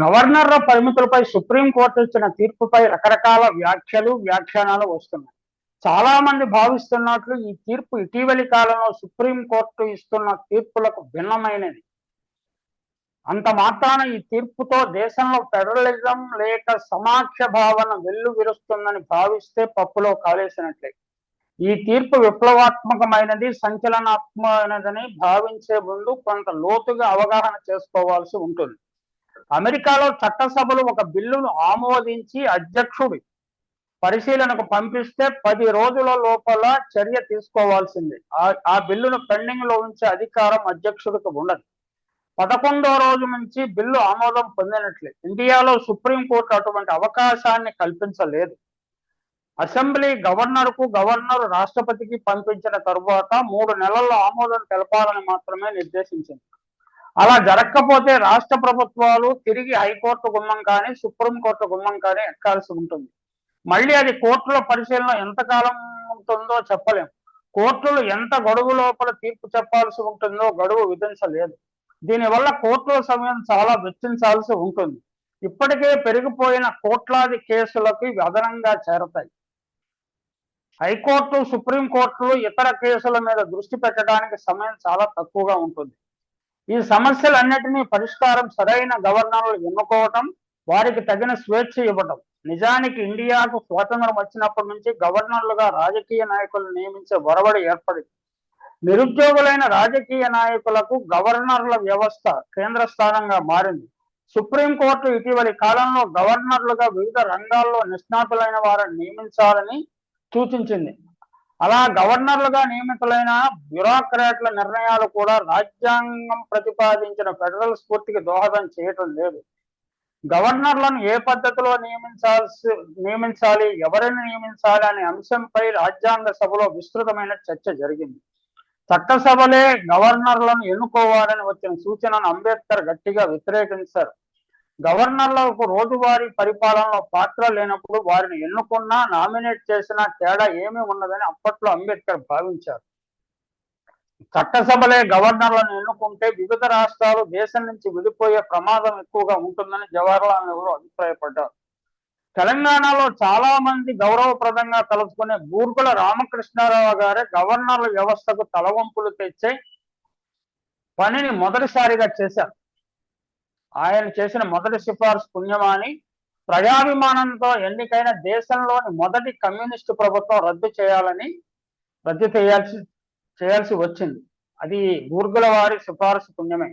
గవర్నర్ల పరిమితులపై supreme court ఇచ్చిన తీర్పుపై రకరకాల వ్యాఖ్యలు వ్యాఖ్యానాలు వస్తున్నాయి. చాలా మంది భావిస్తున్నట్లు ఈ తీర్పు ఇటీవలి కాలంలో సుప్రీంకోర్టు ఇస్తున్న తీర్పులకు భిన్నమైనది. అంత మాత్రాన ఈ తీర్పుతో దేశంలో ఫెడరలిజం లేక సమాఖ్య భావన వెల్లు విరుస్తుందని భావిస్తే పప్పులో కాలేసినట్లే. ఈ తీర్పు విప్లవాత్మకమైనది సంచలనాత్మకమైనదని భావించే ముందు కొంత లోతుగా అవగాహన చేసుకోవాల్సి ఉంటుంది. అమెరికాలో చట్టసభలు ఒక బిల్లును ఆమోదించి అధ్యక్షుడి పరిశీలనకు పంపిస్తే పది రోజుల లోపల చర్య తీసుకోవాల్సింది. ఆ- బిల్లును పెండింగ్లో ఉంచే అధికారం అధ్యక్షుడికి ఉండదు. పదకొండో రోజు నుంచి బిల్లు ఆమోదం పొందినట్లే. ఇండియాలో సుప్రీంకోర్టు అటువంటి అవకాశాన్ని కల్పించలేదు. అసెంబ్లీ గవర్నర్కు గవర్నర్ రాష్ట్రపతికి పంపించిన తరువాత మూడు నెలల్లో ఆమోదం తెలపాలని మాత్రమే నిర్దేశించింది. అలా జరగకపోతే రాష్ట్ర ప్రభుత్వాలు తిరిగి హైకోర్టు గుమ్మం కానీ సుప్రీంకోర్టు గుమ్మం కానీ ఎక్కాల్సి ఉంటుంది. మళ్ళీ అది కోర్టుల పరిశీలన ఎంతకాలం ఉంటుందో చెప్పలేం. కోర్టులు ఎంత గడువు లోపల తీర్పు చెప్పాల్సి ఉంటుందో గడువు విధించలేదు. దీనివల్ల కోర్టుల సమయం చాలా వెచ్చించాల్సి ఉంటుంది. ఇప్పటికే పెరిగిపోయిన కోట్లాది కేసులకు అదనంగా చేరతాయి. హైకోర్టు సుప్రీంకోర్టులు ఇతర కేసుల మీద దృష్టి పెట్టడానికి సమయం చాలా తక్కువగా ఉంటుంది. ఈ సమస్యలన్నిటినీ పరిష్కారం సరైన గవర్నర్లు ఎన్నుకోవటం వారికి తగిన స్వేచ్ఛ ఇవ్వటం. నిజానికి ఇండియాకు స్వాతంత్రం వచ్చినప్పటి నుంచి గవర్నర్లుగా రాజకీయ నాయకులు నియమించే ఒరవడి ఏర్పడింది. నిరుద్యోగులైన రాజకీయ నాయకులకు గవర్నర్ల వ్యవస్థ కేంద్ర స్థానంగా మారింది. సుప్రీంకోర్టు ఇటీవలి కాలంలో గవర్నర్లుగా వివిధ రంగాల్లో నిష్ణాతులైన వారిని నియమించాలని సూచించింది. అలా గవర్నర్లుగా నియమితులైన బ్యూరోక్రాట్ల నిర్ణయాలు కూడా రాజ్యాంగం ప్రతిపాదించిన ఫెడరల్ స్ఫూర్తికి దోహదం చేయటం లేదు. గవర్నర్లను ఏ పద్ధతిలో నియమించాల్సి నియమించాలి ఎవరిని నియమించాలి అనే అంశంపై రాజ్యాంగ సభలో విస్తృతమైన చర్చ జరిగింది. చట్టసభలే గవర్నర్లను ఎన్నుకోవాలని వచ్చిన సూచనను అంబేద్కర్ గట్టిగా వ్యతిరేకించారు. గవర్నర్లకు రోజువారీ పరిపాలనలో పాత్ర లేనప్పుడు వారిని ఎన్నుకున్నా నామినేట్ చేసినా తేడా ఏమీ ఉన్నదని అప్పట్లో అంబేద్కర్ భావించారు. చట్టసభలే గవర్నర్లను ఎన్నుకుంటే వివిధ రాష్ట్రాలు దేశం నుంచి విడిపోయే ప్రమాదం ఎక్కువగా ఉంటుందని జవహర్లాల్ నెహ్రూ అభిప్రాయపడ్డారు. తెలంగాణలో చాలా మంది గౌరవప్రదంగా తలుచుకునే బూర్గుల రామకృష్ణారావు గారే గవర్నర్ల వ్యవస్థకు తలవంపులు తెచ్చే పనిని మొదటిసారిగా చేశారు. ఆయన చేసిన మొదటి సిఫార్సు పుణ్యమాని. ప్రజాభిమానంతో ఎన్నికైన దేశంలోని మొదటి కమ్యూనిస్టు ప్రభుత్వం రద్దు చేయాలని రద్దు చేయాల్సి చేయాల్సి వచ్చింది. అది గూర్గుల వారి సిఫార్సు పుణ్యమే.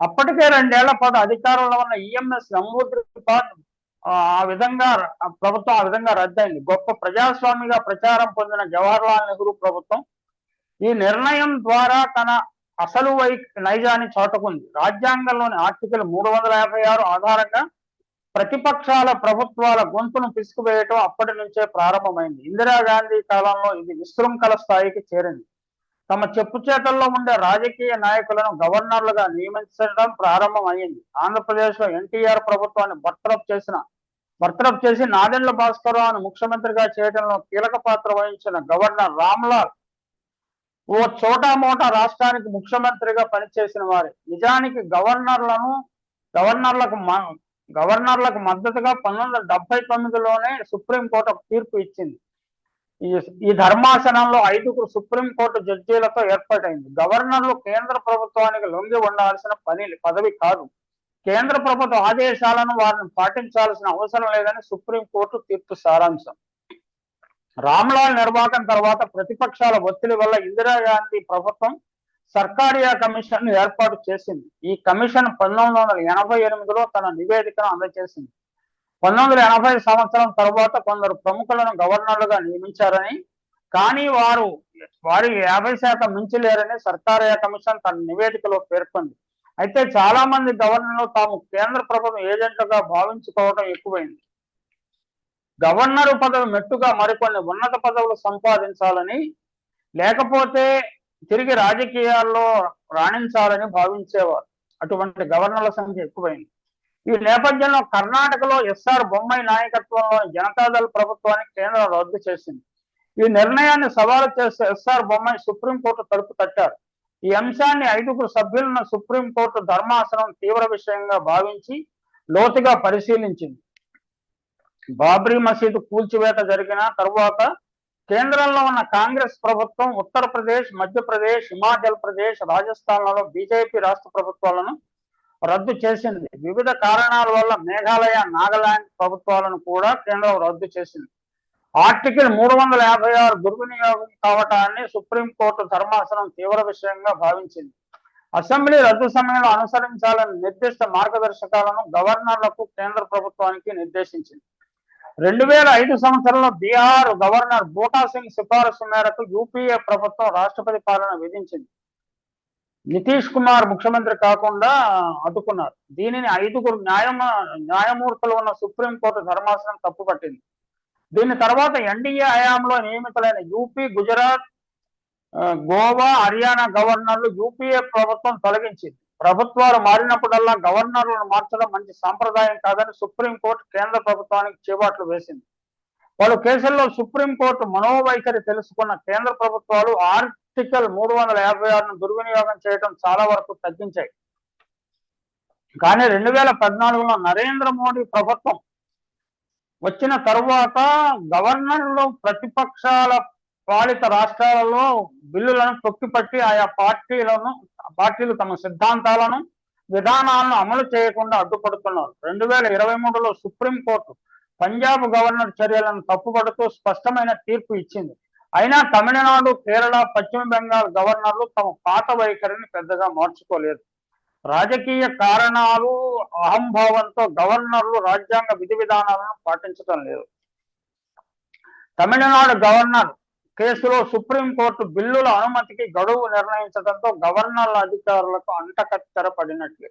అప్పటికే రెండేళ్ళ పాటు అధికారంలో ఉన్న ఈఎంఎస్ నమూద్రిపాద్ ఆ విధంగా ప్రభుత్వం ఆ విధంగా రద్దయింది. గొప్ప ప్రజాస్వామిగా ప్రచారం పొందిన జవహర్లాల్ నెహ్రూ ప్రభుత్వం ఈ నిర్ణయం ద్వారా తన అసలు వై నైజాన్ని చాటుకుంది. రాజ్యాంగంలోని ఆర్టికల్ మూడు వందల యాభై ఆరు ఆధారంగా ప్రతిపక్షాల ప్రభుత్వాల గొంతును పిసుకువేయటం అప్పటి నుంచే ప్రారంభమైంది. ఇందిరాగాంధీ కాలంలో ఇది విశృంఖల స్థాయికి చేరింది. తమ చెప్పు చేతల్లో ఉండే రాజకీయ నాయకులను గవర్నర్లుగా నియమించడం ప్రారంభమైంది ఆంధ్రప్రదేశ్లో ఎన్టీఆర్ ప్రభుత్వాన్ని బర్తరఫ్ చేసిన బర్తరఫ్ చేసి నాదెండ్ల భాస్కరరావును ముఖ్యమంత్రిగా చేయడంలో కీలక పాత్ర వహించిన గవర్నర్ రామ్లాల్ ఓ చోటామోట రాష్ట్రానికి ముఖ్యమంత్రిగా పనిచేసిన వారే. నిజానికి గవర్నర్లను గవర్నర్లకు గవర్నర్లకు మద్దతుగా పంతొమ్మిది వందల డెబ్బై తొమ్మిదిలోనే సుప్రీంకోర్టు ఒక తీర్పు ఇచ్చింది. ఈ ఈ ధర్మాసనంలో ఐదుగురు సుప్రీంకోర్టు జడ్జీలతో ఏర్పాటైంది. గవర్నర్లు కేంద్ర ప్రభుత్వానికి లొంగి ఉండాల్సిన పని పదవి కాదు. కేంద్ర ప్రభుత్వ ఆదేశాలను వారిని పాటించాల్సిన అవసరం లేదని సుప్రీంకోర్టు తీర్పు సారాంశం. రామ్లాల్ నిర్వాహకం తర్వాత ప్రతిపక్షాల ఒత్తిడి వల్ల ఇందిరాగాంధీ ప్రభుత్వం సర్కారియా కమిషన్ ఏర్పాటు చేసింది. ఈ కమిషన్ పంతొమ్మిది వందల ఎనభై ఎనిమిదిలో తన నివేదికను అందజేసింది. పంతొమ్మిది వందల ఎనభై సంవత్సరం తర్వాత కొందరు ప్రముఖులను గవర్నర్లుగా నియమించారని కానీ వారు వారి యాభై శాతం మించలేరని సర్కారియా కమిషన్ తన నివేదికలో పేర్కొంది. అయితే చాలా మంది గవర్నర్లు తాము కేంద్ర ప్రభుత్వం ఏజెంట్లుగా భావించుకోవడం ఎక్కువైంది. గవర్నర్ పదవి మెట్టుగా మరికొన్ని ఉన్నత పదవులు సంపాదించాలని లేకపోతే తిరిగి రాజకీయాల్లో రాణించాలని భావించేవారు. అటువంటి గవర్నర్ల సంఖ్య ఎక్కువైంది. ఈ నేపథ్యంలో కర్ణాటకలో ఎస్ఆర్ బొమ్మాయి నాయకత్వంలో జనతాదళ ప్రభుత్వాన్ని కేంద్రం రద్దు చేసింది. ఈ నిర్ణయాన్ని సవాలు చేస్తే ఎస్ఆర్ బొమ్మాయి సుప్రీంకోర్టు తలుపు తట్టారు. ఈ అంశాన్ని ఐదుగురు సభ్యులను సుప్రీంకోర్టు ధర్మాసనం తీవ్ర విషయంగా భావించి లోతుగా పరిశీలించింది. బాబ్రీ మసీదు కూల్చివేత జరిగిన తరువాత కేంద్రంలో ఉన్న కాంగ్రెస్ ప్రభుత్వం ఉత్తరప్రదేశ్ మధ్యప్రదేశ్ హిమాచల్ ప్రదేశ్ రాజస్థాన్లలో బీజేపీ రాష్ట్ర ప్రభుత్వాలను రద్దు చేసింది. వివిధ కారణాల వల్ల మేఘాలయ నాగాలాండ్ ప్రభుత్వాలను కూడా కేంద్రం రద్దు చేసింది. ఆర్టికల్ మూడు వందల యాభై ఆరు దుర్వినియోగం కావటాన్ని సుప్రీంకోర్టు ధర్మాసనం తీవ్ర విషయంగా భావించింది. అసెంబ్లీ రద్దు సమయంలో అనుసరించాలని నిర్దిష్ట మార్గదర్శకాలను గవర్నర్లకు కేంద్ర ప్రభుత్వానికి నిర్దేశించింది. రెండు వేల ఐదు సంవత్సరంలో బీహార్ గవర్నర్ బూటా సింగ్ సిఫారసు మేరకు యూపీఏ ప్రభుత్వం రాష్ట్రపతి పాలన విధించింది. నితీష్ కుమార్ ముఖ్యమంత్రి కాకుండా అడ్డుకున్నారు. దీనిని ఐదుగురు న్యాయమా న్యాయమూర్తులు ఉన్న సుప్రీంకోర్టు ధర్మాసనం తప్పుపట్టింది. దీని తర్వాత ఎన్డీఏ హయాంలో నియమితులైన యూపీ గుజరాత్ గోవా హర్యానా గవర్నర్లు యూపీఏ ప్రభుత్వం తొలగించింది. ప్రభుత్వాలు మారినప్పుడల్లా గవర్నర్లను మార్చడం మంచి సాంప్రదాయం కాదని సుప్రీంకోర్టు కేంద్ర ప్రభుత్వానికి చేబాట్లు వేసింది. పలు కేసుల్లో సుప్రీంకోర్టు మనోవైఖరి తెలుసుకున్న కేంద్ర ప్రభుత్వాలు ఆర్టికల్ మూడు వందల యాభై ఆరును దుర్వినియోగం చేయడం చాలా వరకు తగ్గించాయి. కానీ రెండు వేల పద్నాలుగులో నరేంద్ర మోడీ ప్రభుత్వం వచ్చిన తరువాత గవర్నర్లు ప్రతిపక్షాల పాలిత రాష్ట్రాలలో బిల్లులను తొక్కిపట్టి ఆయా పార్టీలను పార్టీలు తమ సిద్ధాంతాలను విధానాలను అమలు చేయకుండా అడ్డుపడుతున్నారు. రెండు వేల ఇరవై మూడులో సుప్రీంకోర్టు పంజాబ్ గవర్నర్ చర్యలను తప్పుపడుతూ స్పష్టమైన తీర్పు ఇచ్చింది. అయినా తమిళనాడు కేరళ పశ్చిమ బెంగాల్ గవర్నర్లు తమ పాత వైఖరిని పెద్దగా మార్చుకోలేదు. రాజకీయ కారణాలు అహంభావంతో గవర్నర్లు రాజ్యాంగ విధి విధానాలను పాటించడం లేదు. తమిళనాడు గవర్నర్ కేసులో సుప్రీంకోర్టు బిల్లుల అనుమతికి గడువు నిర్ణయించడంతో గవర్నర్ అధికారులకు అంటకత్తెర పడినట్లే.